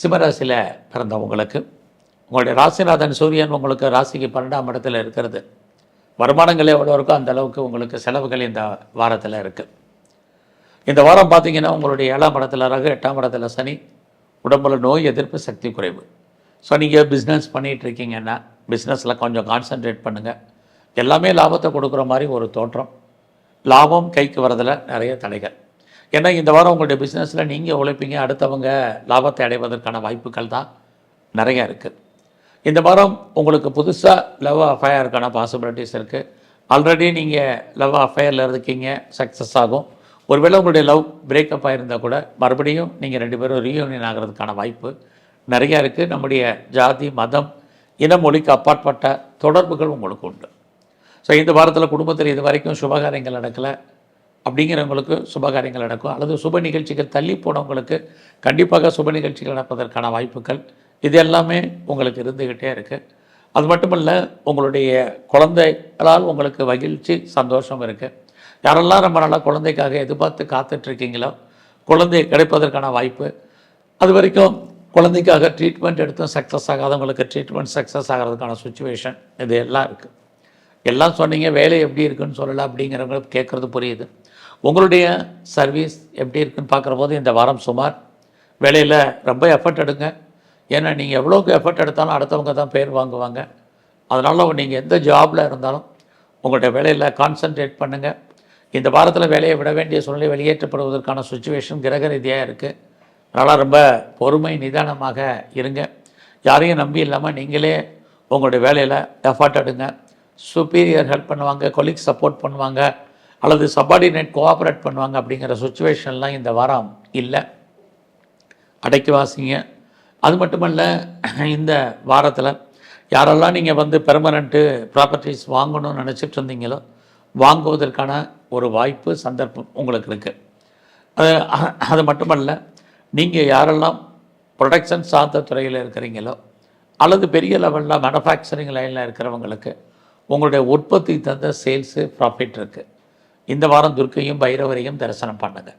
சிம்மராசியில் பிறந்தவங்களுக்கு உங்களுடைய ராசிநாதன் சூரியன் உங்களுக்கு ராசிக்கு பன்னெண்டாம் இடத்துல இருக்கிறது. வருமானங்கள் எவ்வளோ இருக்கோ அந்த அளவுக்கு உங்களுக்கு செலவுகள் இந்த வாரத்தில் இருக்குது இந்த வாரம் பார்த்தீங்கன்னா உங்களுடைய ஏழாம் இடத்துல ரகு எட்டாம் இடத்துல சனி. உடம்புல நோய் எதிர்ப்பு சக்தி குறைவு. ஸோ நீங்கள் பிஸ்னஸ் பண்ணிகிட்டு இருக்கீங்கன்னா பிஸ்னஸில் கொஞ்சம் கான்சென்ட்ரேட் பண்ணுங்கள் எல்லாமே லாபத்தை கொடுக்குற மாதிரி ஒரு தோற்றம். லாபம் கைக்கு வரதில் நிறைய தடைகள். ஏன்னா இந்த வாரம் உங்களுடைய பிஸ்னஸில் நீங்கள் உழைப்பீங்க அடுத்தவங்க லாபத்தை அடைவதற்கான வாய்ப்புகள் தான் நிறைய இருக்குது இந்த வாரம் உங்களுக்கு புதுசாக லவ் அஃபயருக்கான பாசிபிலிட்டிஸ் இருக்குது ஆல்ரெடி நீங்கள் லவ் அஃபயரில் இருக்கீங்க சக்ஸஸ் ஆகும். ஒருவேளை உங்களுடைய லவ் பிரேக்கப் ஆகியிருந்தால் கூட மறுபடியும் நீங்கள் ரெண்டு பேரும் ரீயூனியன் ஆகிறதுக்கான வாய்ப்பு நிறையா இருக்குது நம்முடைய ஜாதி மதம் இன மொழிக்கு அப்பாற்பட்ட தொடர்புகள் உங்களுக்கு உண்டு. ஸோ இந்த வாரத்தில் குடும்பத்தில் இது வரைக்கும் சுபகாரியங்கள் நடக்கலை. அப்படிங்கிறவங்களுக்கு சுபகாரியங்கள் நடக்கும். அல்லது சுப நிகழ்ச்சிகள் தள்ளி போனவங்களுக்கு கண்டிப்பாக சுப நிகழ்ச்சிகள் நடப்பதற்கான வாய்ப்புகள் இது எல்லாமே உங்களுக்கு இருந்துக்கிட்டே இருக்குது அது மட்டுமல்ல உங்களுடைய குழந்தைகளால் உங்களுக்கு மகிழ்ச்சி சந்தோஷம் இருக்குது யாரெல்லாம் ரொம்ப நாளாக குழந்தைக்காக எதிர்பார்த்து காத்துட்ருக்கீங்களோ குழந்தை கிடைப்பதற்கான வாய்ப்பு. அது வரைக்கும் குழந்தைக்காக ட்ரீட்மெண்ட் எடுத்தும் சக்ஸஸ் ஆகாதவங்களுக்கு ட்ரீட்மெண்ட் சக்ஸஸ் ஆகிறதுக்கான சுச்சுவேஷன் இது எல்லாம் இருக்குது எல்லாம் சொன்னீங்க வேலை எப்படி இருக்குன்னு சொல்லலை அப்படிங்கிறவங்க கேட்குறது புரியுது. உங்களுடைய சர்வீஸ் எப்படி இருக்குன்னு பார்க்குற போது இந்த வாரம் சுமார் வேலையில் ரொம்ப எஃபர்ட் எடுங்க. ஏன்னா நீங்கள் எவ்வளோக்கு எஃபர்ட் எடுத்தாலும் அடுத்தவங்க தான் பேர் வாங்குவாங்க. அதனால் நீங்கள் எந்த ஜாபில் இருந்தாலும் உங்களுடைய வேலையில் கான்சென்ட்ரேட் பண்ணுங்கள் இந்த வாரத்தில் வேலையை விட வேண்டிய சூழ்நிலை வெளியேற்றப்படுவதற்கான சுச்சுவேஷன் கிரக ரீதியாக இருக்குது அதனால் ரொம்ப பொறுமை நிதானமாக இருங்க. யாரையும் நம்பி இல்லாமல் நீங்களே உங்களுடைய வேலையில் எஃபர்ட் எடுங்க. சுப்பீரியர் ஹெல்ப் பண்ணுவாங்க கொலீக் சப்போர்ட் பண்ணுவாங்க. அல்லது சப்பார்டினேட் கோஆப்ரேட் பண்ணுவாங்க அப்படிங்கிற சுச்சுவேஷன்லாம் இந்த வாரம் இல்லை. அடைக்கி வாசிங்க அது மட்டுமல்ல இந்த வாரத்தில் யாரெல்லாம் நீங்கள் வந்து பெர்மனண்ட்டு ப்ராப்பர்ட்டிஸ் வாங்கணும்னு நினச்சிட்டு இருந்தீங்களோ வாங்குவதற்கான ஒரு வாய்ப்பு சந்தர்ப்பம் உங்களுக்கு இருக்குது அது அது மட்டுமல்ல நீங்கள் யாரெல்லாம் ப்ரொடக்ஷன் சார்ந்த துறையில் இருக்கிறீங்களோ அல்லது பெரிய லெவலில் மேனுஃபேக்சரிங் லைனில் இருக்கிறவங்களுக்கு உங்களுடைய உற்பத்தி தந்த சேல்ஸு ப்ராஃபிட் இருக்குது இந்த வாரம் துர்க்கையும் பைரவரையும் தரிசனம் பண்ணுங்கள்